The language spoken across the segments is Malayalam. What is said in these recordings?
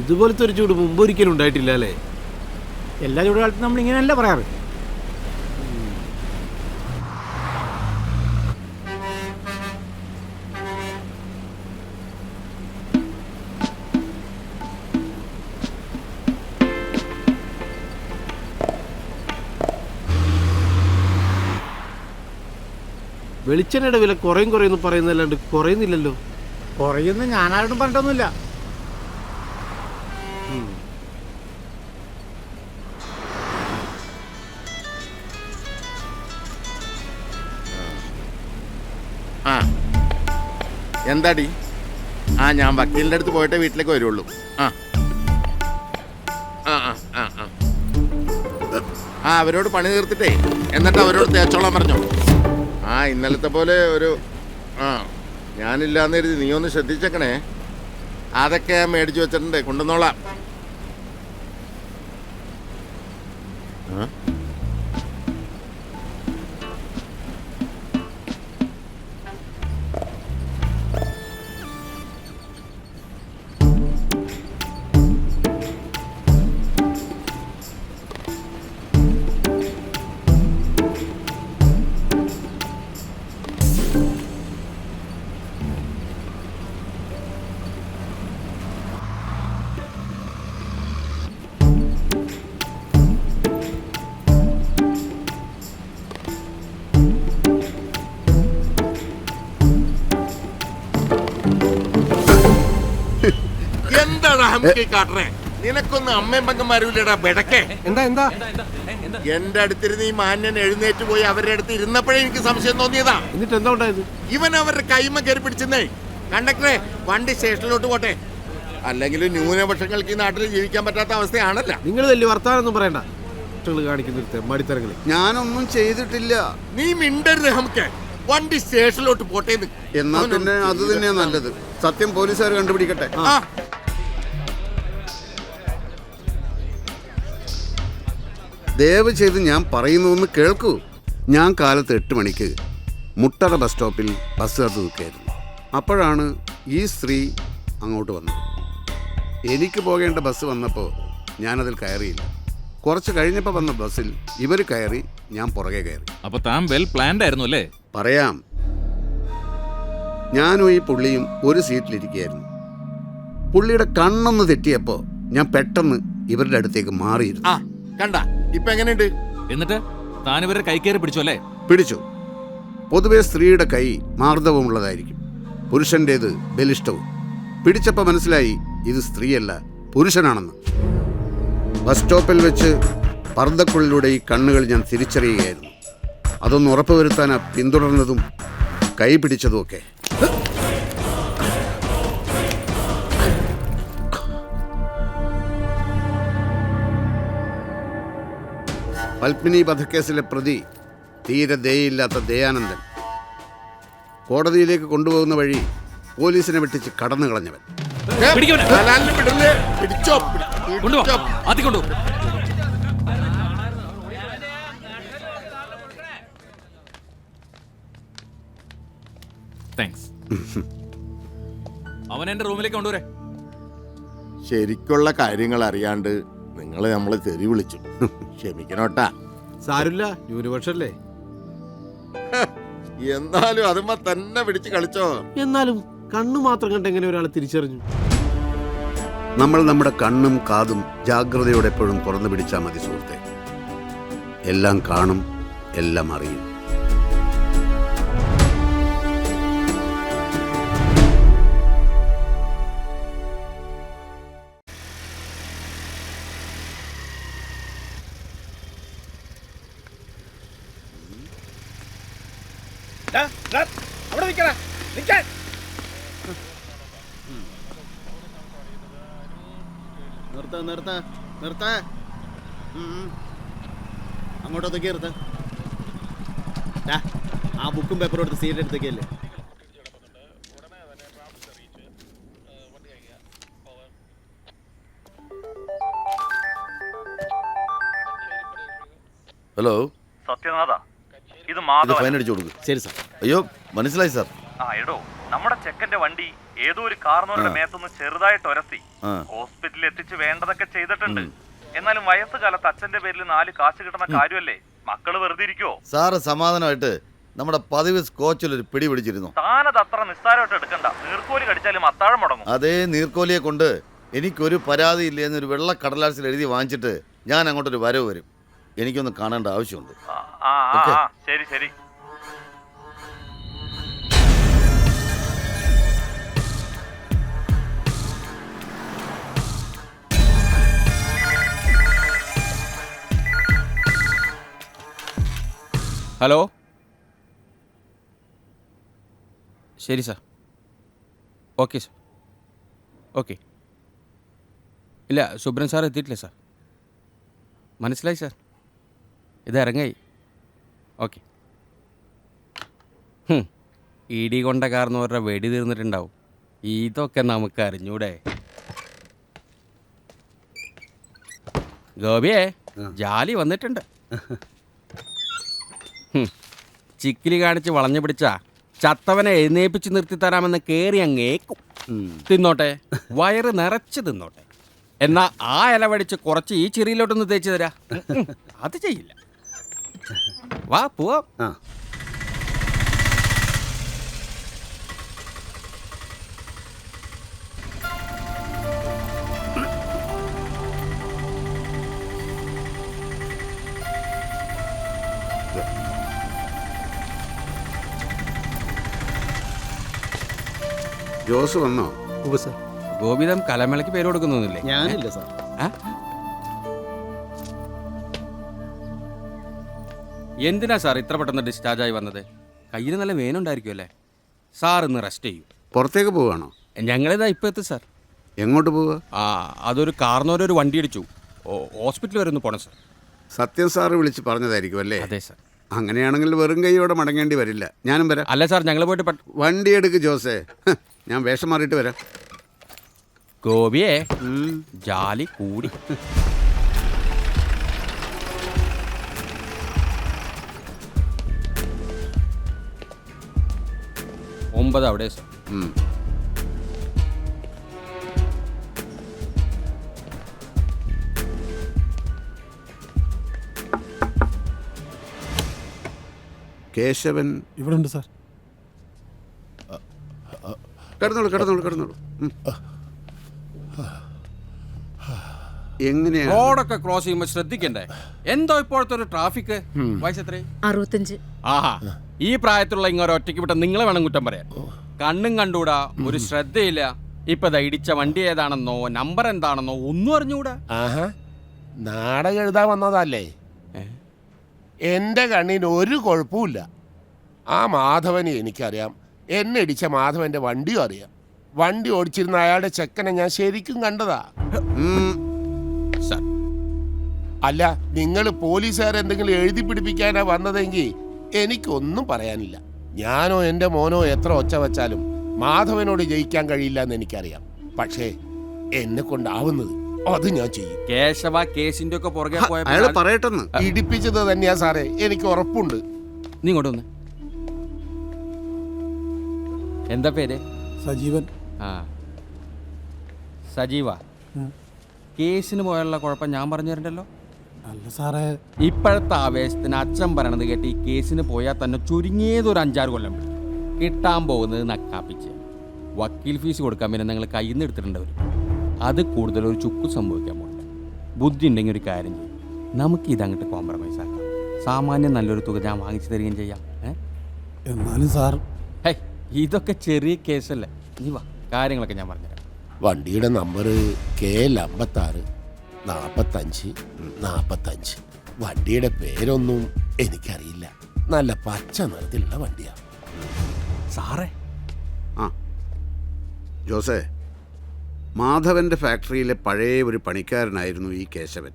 ഇതുപോലത്തെ ഒരു ചൂട് മുമ്പ് ഒരിക്കലും ഉണ്ടായിട്ടില്ല അല്ലേ? എല്ലാ ചൂടുകാലത്തും നമ്മൾ ഇങ്ങനെയല്ല പറയാറ്. വെളിച്ചെണ്ണയുടെ വില കുറയും കുറയുന്നു പറയുന്നല്ലാണ്ട് കുറയുന്നില്ലല്ലോ. കുറയുന്ന ഞാനാരോടും പറഞ്ഞിട്ടൊന്നുമില്ല. എന്താടി? ആ ഞാൻ വക്കീലിന്റെ അടുത്ത് പോയിട്ടേ വീട്ടിലേക്ക് വരുള്ളൂ. ആ. ആ ആ ആ ആ. അവരോട് പണി തീർത്തിട്ടേ. എന്നിട്ട് അവരോട് തേച്ചോളാൻ പറഞ്ഞു. ആ ഇന്നലത്തെ പോലെ ഒരു ആ ഞാനില്ലാന്ന് കരുതി നീ ഒന്ന് ശ്രദ്ധിച്ചേക്കണേ. അതൊക്കെ മേടിച്ചു വെച്ചിട്ടുണ്ട്. കൊണ്ടുവന്നോളാം. കാട്ടണേ നിനക്കൊന്ന് അമ്മയും പങ്കന്മാരുമില്ലടാ ബെടക്കെ? എന്താ എന്താ? എന്റെ അടുത്തിരുന്ന് ഈ മാന്യൻ എഴുന്നേറ്റ് പോയി അവരുടെ അടുത്ത് ഇരുന്നപ്പോഴേ എനിക്ക് സംശയം തോന്നിയതാ. എന്നിട്ട് എന്താ ഉണ്ടായത്? ഇവൻ അവരുടെ കൈമ കയറി പിടിച്ചെന്നേ. കണ്ടക്ടറെ വണ്ടി സ്റ്റേഷനിലോട്ട് പോട്ടെ. അല്ലെങ്കിൽ ന്യൂനപക്ഷങ്ങൾക്ക് ഈ നാട്ടിൽ ജീവിക്കാൻ പറ്റാത്ത അവസ്ഥയാണല്ല. നിങ്ങൾ വലിയ വർത്താനൊന്നും പറയണ്ട. ഞാനൊന്നും ചെയ്തിട്ടില്ല. നീ മിണ്ടരുത് നമുക്ക് വണ്ടി സ്റ്റേഷനിലോട്ട് പോട്ടേന്ന് എന്നാ. പിന്നെ അത് തന്നെയാ നല്ലത്. സത്യം പോലീസുകാർ കണ്ടുപിടിക്കട്ടെ. ആ. ദയവ് ചെയ്ത് ഞാൻ പറയുന്നതൊന്ന് കേൾക്കൂ. ഞാൻ കാലത്ത് എട്ട് മണിക്ക് മുട്ടറ ബസ് സ്റ്റോപ്പിൽ ബസ് കാത്ത് നിൽക്കുകയായിരുന്നു. അപ്പോഴാണ് ഈ സ്ത്രീ അങ്ങോട്ട് വന്നത്. എനിക്ക് പോകേണ്ട ബസ് വന്നപ്പോൾ ഞാനതിൽ കയറിയില്ല. കുറച്ച് കഴിഞ്ഞപ്പോൾ വന്ന ബസ്സിൽ ഇവർ കയറി ഞാൻ പുറകെ കയറി. അപ്പോൾ താൻ വെൽ പ്ലാൻഡ് ആയിരുന്നു അല്ലേ? പറയാം. ഞാനും ഈ പുള്ളിയും ഒരു സീറ്റിലിരിക്കുകയായിരുന്നു. പുള്ളിയുടെ കണ്ണൊന്ന് തെറ്റിയപ്പോൾ ഞാൻ പെട്ടെന്ന് ഇവരുടെ അടുത്തേക്ക് മാറിയിരുന്നു. ആ കണ്ട. ഇപ്പൊ എങ്ങനെയുണ്ട്? എന്നിട്ട് താൻ ഇവരെ കയറി പിടിച്ചു അല്ലേ? പിടിച്ചു. പൊതുവെ സ്ത്രീയുടെ കൈ മാർദ്ദവമുള്ളതായിരിക്കും. പുരുഷന്റേത് ബലിഷ്ടവും പിടിച്ചപ്പോൾ മനസ്സിലായി ഇത് സ്ത്രീയല്ല പുരുഷനാണെന്ന്. ബസ് സ്റ്റോപ്പിൽ വെച്ച് പർദ്ദക്കുള്ളിലൂടെ ഈ കണ്ണുകൾ ഞാൻ തിരിച്ചറിയുകയായിരുന്നു. അതൊന്ന് ഉറപ്പുവരുത്താനാ പിന്തുടർന്നതും കൈ പിടിച്ചതുമൊക്കെ. പത്മിനി വധക്കേസിലെ പ്രതി തീരെ ദയയില്ലാത്ത ദയാനന്ദൻ. കോടതിയിലേക്ക് കൊണ്ടുപോകുന്ന വഴി പോലീസിനെ വെട്ടിച്ച് കടന്നു കളഞ്ഞവൻ. അവൻ എന്റെ റൂമിലേക്ക് കൊണ്ടുവരെ. ശരിക്കുള്ള കാര്യങ്ങൾ അറിയാണ്ട് നിങ്ങൾ നമ്മളെ തെറി വിളിച്ചു. ക്ഷമിക്കണോട്ടാ. സാരില്ല ന്യൂനപക്ഷല്ലേ? എന്നാലും അതുമ്മ തന്നെ പിടിച്ച് കളിച്ചോ. എന്നാലും കണ്ണു മാത്രം കണ്ട് എങ്ങനെ ഒരാൾ തിരിച്ചറിഞ്ഞു? നമ്മൾ നമ്മുടെ കണ്ണും കാതും ജാഗ്രതയോടെ എപ്പോഴും തുറന്നു പിടിച്ചാൽ മതി സുഹൃത്തെ. എല്ലാം കാണും എല്ലാം അറിയും. നിർത്ത. അങ്ങോട്ടൊക്കെ നിർത്ത. ആ ബുക്കും പേപ്പറും എടുത്ത് സീറ്റ് എടുത്തൊക്കെയല്ലേ? ഹലോ. സത്യനാഥ ഇത് ഇത് മാധവൻ. ഫൈൻ അടിച്ചു കൊടുക്കും. ശരി സാർ. അയ്യോ മനസ്സിലായി സാർ. ആ എടോ. നമ്മുടെ ചെക്കന്റെ വണ്ടി ഏതോ ഒരു കാർന്നോരുടെ മേത്തൊന്ന് ചെറുതായിട്ട് ഒരത്തി. ഹോസ്പിറ്റലിൽ എത്തിച്ച് വേണ്ടതൊക്കെ ചെയ്തിട്ടുണ്ട്. എന്നാലും വയസ്സുകാലത്ത് അച്ഛന്റെ പേരിൽ നാല് കാശ് കിട്ടുന്ന കാര്യമല്ലേ? മക്കൾ വെറുതെ ഇരിക്കുവോ? സാറ് സമാധാനമായിട്ട് നമ്മുടെ പതിവ് സ്കോച്ചിൽ ഒരു പിടി പിടിച്ചിരുന്നു. താനത് അത്ര നിസ്സാരമായിട്ട് എടുക്കണ്ട. നീർക്കോലി കടിച്ചാലും അത്താഴം മുടങ്ങും. അതേ നീർക്കോലിയെ കൊണ്ട് എനിക്കൊരു ഇല്ല എന്നൊരു വെള്ള കടലാസിൽ എഴുതി വാങ്ങിച്ചിട്ട് ഞാൻ അങ്ങോട്ടൊരു വരവ് വരും. എനിക്കൊന്ന് കാണേണ്ട ആവശ്യമുണ്ട്. ശരി ശരി. ഹലോ? ശരി സാർ. Okay sir. ഓക്കെ. ഇല്ല സുബ്രൻ സാർ എത്തിയിട്ടില്ല സാർ. മനസ്സിലായി സാർ? ഇത് ഇറങ്ങായി. ഓക്കെ. ഇടി കൊണ്ട കാർന്നവരുടെ വെടി തീർന്നിട്ടുണ്ടാവും. ഇതൊക്കെ നമുക്ക് അറിഞ്ഞൂടെ. ഗോപിയേ ജാലി വന്നിട്ടുണ്ട്. ചിക്കിലി കാണിച്ച് വളഞ്ഞു പിടിച്ചാ ചത്തവനെ എഴുന്നേപ്പിച്ച് നിർത്തി തരാമെന്ന് കേറി അങ്ങേക്കും തിന്നോട്ടെ. വയറ് നിറച്ച് തിന്നോട്ടെ. എന്നാ ആ ഇല വടിച്ച് കുറച്ച് ഈ ചിറിയിലോട്ടൊന്ന് തേച്ച് തരാ. അത് ചെയ്യില്ല. വാ പോവാം. ജോസ് വന്നോ? ഗോപിതം കലമേളയ്ക്ക് പേര് കൊടുക്കുന്നൊന്നുമില്ലേ? ഞാനില്ല സാർ. ആ? എന്തിനാ സാർ ഇത്ര പെട്ടെന്ന് ഡിസ്ചാർജ് ആയി വന്നത്? കയ്യിൽ നല്ല വേനുണ്ടായിരിക്കും അല്ലേ? സാർ ഇന്ന് റെസ്റ്റ് ചെയ്യൂ. പുറത്തേക്ക് പോവാണോ? ഞങ്ങളിതാ ഇപ്പം എത്തും സാർ. എങ്ങോട്ട് പോവുക ആ അതൊരു കാർന്നോരൊരു വണ്ടി അടിച്ചു ഹോസ്പിറ്റൽ വരെ ഒന്ന് പോണം സാർ. സത്യം സാറ് വിളിച്ച് പറഞ്ഞതായിരിക്കും അല്ലേ? അതെ സാർ. അങ്ങനെയാണെങ്കിൽ വെറും കൈയോടെ മടങ്ങേണ്ടി വരില്ല. ഞാനും വരാം. അല്ല സാർ ഞങ്ങൾ പോയിട്ട് വണ്ടി എടുക്ക് ജോസേ. ഹ്, ഞാൻ വേഷം മാറിയിട്ട് വരാം. ഗോപിയെ. ജാലി കൂടി. ഒമ്പത് അവിടെ സാർ. ഉം. കേശവൻ. ഇവിടെ ഉണ്ട് സാർ. കിടന്നോളൂ കിടന്നോളൂ കിടന്നോളൂ. ഉം. എങ്ങനെയാണ്? റോഡൊക്കെ ക്രോസ് ചെയ്യുമ്പോൾ ശ്രദ്ധിക്കണ്ടേ? എന്തോ ഇപ്പോഴത്തെ ഒരു ട്രാഫിക്? വയസ്സെത്രേ അറുപത്തഞ്ച്. ആഹാ. ഈ പ്രായത്തിലുള്ള ഇങ്ങനെ ഒറ്റയ്ക്ക് വിട്ട നിങ്ങളെ വേണം കുറ്റം പറയാൻ. കണ്ണും കണ്ടുകൂടാ ഒരു ശ്രദ്ധയില്ല. ഇപ്പൊ ദാ ഇടിച്ച വണ്ടി ഏതാണെന്നോ നമ്പർ എന്താണെന്നോ ഒന്നും അറിഞ്ഞുകൂടാ ആഹാ. നാടകം എഴുതാൻ വന്നതല്ലേ? എന്റെ കണ്ണിന് ഒരു കുഴപ്പമില്ല ആ മാധവനെ എനിക്കറിയാം. എന്നെ ഇടിച്ച മാധവന്റെ വണ്ടിയും അറിയാം. വണ്ടി ഓടിച്ചിരുന്ന അയാളുടെ ചെക്കനെ ഞാൻ ശരിക്കും കണ്ടതാ. അല്ല നിങ്ങൾ പോലീസുകാർ എന്തെങ്കിലും എഴുതി പിടിപ്പിക്കാനാ വന്നതെങ്കിൽ എനിക്കൊന്നും പറയാനില്ല. ഞാനോ എന്റെ മോനോ എത്ര ഒച്ച വച്ചാലും മാധവനോട് ജയിക്കാൻ കഴിയില്ല എന്ന് എനിക്കറിയാം. പക്ഷേ എന്നെ കൊണ്ടാവുന്നത് അത് ഞാൻ ചെയ്യും. കേശവ കേസിന്റെ ഒക്കെ പുറകെ പോയ അയാൾ പറയട്ടെന്ന്. ഇടിപ്പിച്ചത് തന്നെയാ സാറേ. എനിക്ക് ഉറപ്പുണ്ട്. നീ ഇങ്ങോട്ട് വന്ന്. എന്താ പേര്? സജീവൻ. ആ. സജീവ. കേസിന് പോയുള്ള കുഴപ്പം ഞാൻ പറഞ്ഞു തരണ്ടല്ലോ? അല്ല സാറേ. ഇപ്പോഴത്തെ ആവേശത്തിന് അച്ഛൻ പറയണത് കേട്ട് ഈ കേസിന് പോയാൽ തന്നെ ചുരുങ്ങിയത് ഒരു അഞ്ചാറ് കൊല്ലം കിട്ടാൻ പോകുന്നത് നക്കാപ്പിച്ച്. വക്കീൽ ഫീസ് കൊടുക്കാൻ പിന്നെ നിങ്ങൾ കയ്യിൽ നിന്ന് എടുത്തിട്ടുണ്ടാവും അത് കൂടുതൽ ഒരു ചുക്ക് സംഭവിക്കാൻ പോകില്ല ബുദ്ധി ഉണ്ടെങ്കിൽ ഒരു കാര്യം ചെയ്യും. നമുക്ക് ഇതങ്ങോട്ട് കോംപ്രമൈസ് ആക്കാം. സാമാന്യം നല്ലൊരു തുക ഞാൻ വാങ്ങിച്ചു തരികയും ചെയ്യാം. എന്നാലും സാർ. ഹൈ ഇതൊക്കെ ചെറിയ കേസല്ലേ? നീ വാ കാര്യങ്ങളൊക്കെ ഞാൻ പറഞ്ഞുതരാം. വണ്ടിയുടെ നമ്പർ കെ എൽ അമ്പത്താറ് നാൽപ്പത്തഞ്ച് നാൽപ്പത്തഞ്ച് വണ്ടിയുടെ പേരൊന്നും എനിക്കറിയില്ല. നല്ല പച്ച നിറത്തിലുള്ള വണ്ടിയാണ് സാറേ. ആ. ജോസേ. മാധവന്റെ ഫാക്ടറിയിലെ പഴയ ഒരു പണിക്കാരനായിരുന്നു ഈ കേശവൻ.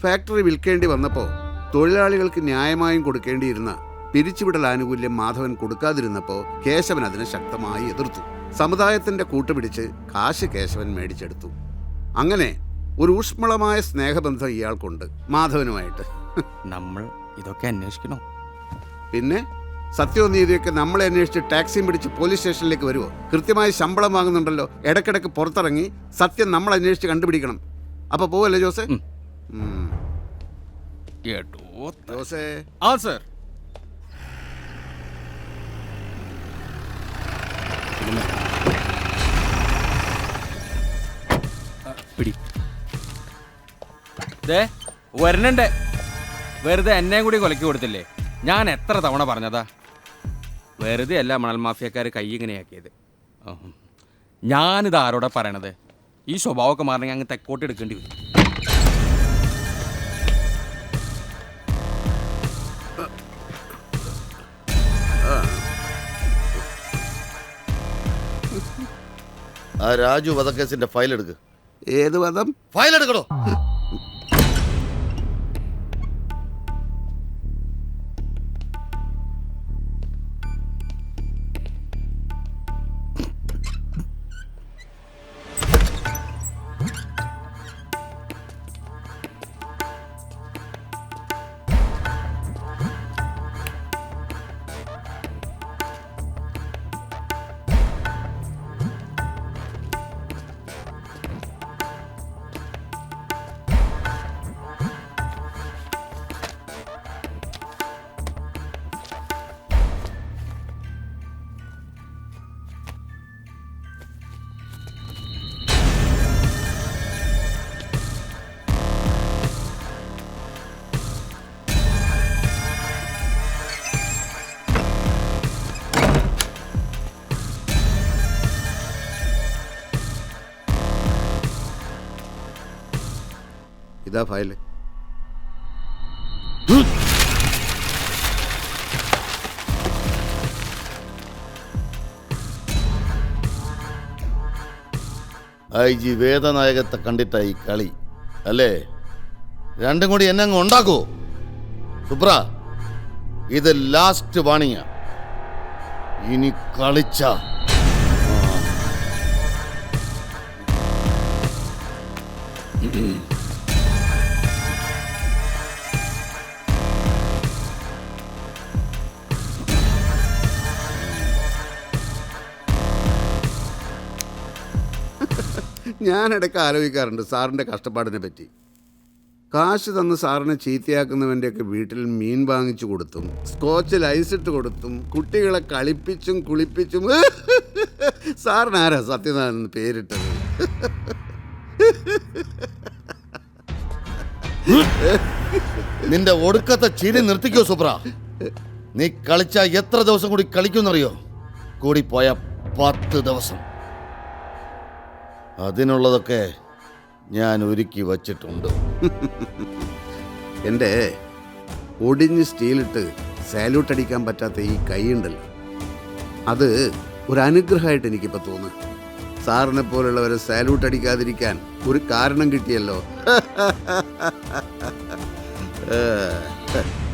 ഫാക്ടറി വിൽക്കേണ്ടി വന്നപ്പോൾ തൊഴിലാളികൾക്ക് ന്യായമായും കൊടുക്കേണ്ടിയിരുന്ന പിരിച്ചുവിടൽ ആനുകൂല്യം മാധവൻ കൊടുക്കാതിരുന്നപ്പോൾ കേശവൻ അതിനെ ശക്തമായി എതിർത്തു. സമുദായത്തിന്റെ കൂട്ടുപിടിച്ച് കാശ് കേശവൻ മേടിച്ചെടുത്തു. അങ്ങനെ ഒരു ഊഷ്മളമായ സ്നേഹബന്ധം ഇയാൾക്കുണ്ട് മാധവനുമായിട്ട്. നമ്മൾ ഇതൊക്കെ അന്വേഷിക്കണോ? പിന്നെ? സത്യവും നീതിയൊക്കെ നമ്മളെ അന്വേഷിച്ച് ടാക്സിയും പിടിച്ച് പോലീസ് സ്റ്റേഷനിലേക്ക് വരുമോ കൃത്യമായി ശമ്പളം വാങ്ങുന്നുണ്ടല്ലോ. ഇടയ്ക്കിടയ്ക്ക് പുറത്തിറങ്ങി സത്യം നമ്മൾ അന്വേഷിച്ച് കണ്ടുപിടിക്കണം. അപ്പൊ പോവല്ലേ ജോസെ? ജോസേ? ആ സർ. പിടി. ദേ വരണണ്ടേ വെറുതെ എന്നെയും കൂടി കൊലക്കി കൊടുത്തില്ലേ? ഞാൻ എത്ര തവണ പറഞ്ഞതാ? വെറുതെ അല്ല മണൽ മാഫിയക്കാർ കൈ ഇങ്ങനെയാക്കിയത്. ഞാനിത് ആരോടാ പറയണത്? ഈ സ്വഭാവമൊക്കെ മാറണമെങ്കിൽ അങ്ങ് തെക്കോട്ട് എടുക്കേണ്ടി വരും. ആ രാജു വധക്കേസിന്റെ ഫയൽ എടുക്ക് ഏത് വധം? ഫയൽ എടുക്കണോ ഇതാ ഫയൽ. ഐ ജി വേദനായകത്തെ കണ്ടിട്ടായി കളി അല്ലേ? രണ്ടും കൂടി എന്നെ അങ്ങ് ഉണ്ടാക്കൂ. സുബ്ര ഇത് ലാസ്റ്റ് വാണിങ്ങ ഇനി കളിച്ച. ഞാൻ ഇടയ്ക്ക് ആലോചിക്കാറുണ്ട് സാറിന്റെ കഷ്ടപ്പാടിനെ പറ്റി. കാശ് തന്ന് സാറിനെ ചീത്തയാക്കുന്നവന്റെയൊക്കെ വീട്ടിൽ മീൻ വാങ്ങിച്ചു കൊടുത്തും സ്കോച്ചിൽ ഐസിട്ട് കൊടുത്തും കുട്ടികളെ കളിപ്പിച്ചും കുളിപ്പിച്ചും സാറിനാരാ സത്യനാരായണൻ പേരിട്ടത്? നിന്റെ ഒടുക്കത്തെ ചിരി നിർത്തിക്കോ സുപ്ര നീ കളിച്ച എത്ര ദിവസം കൂടി കളിക്കുന്നറിയോ കൂടി പോയ പത്ത് ദിവസം. അതിനുള്ളതൊക്കെ ഞാൻ ഒരുക്കി വച്ചിട്ടുണ്ട്. എന്റെ ഒടിഞ്ഞ് സ്റ്റീലിട്ട് സാല്യൂട്ട് അടിക്കാൻ പറ്റാത്ത ഈ കൈയുണ്ടല്ലോ അത് ഒരു അനുഗ്രഹമായിട്ട് എനിക്കിപ്പോൾ തോന്നുന്നു. സാറിനെ പോലുള്ളവരെ സാല്യൂട്ട് അടിക്കാതിരിക്കാൻ ഒരു കാരണം കിട്ടിയല്ലോ.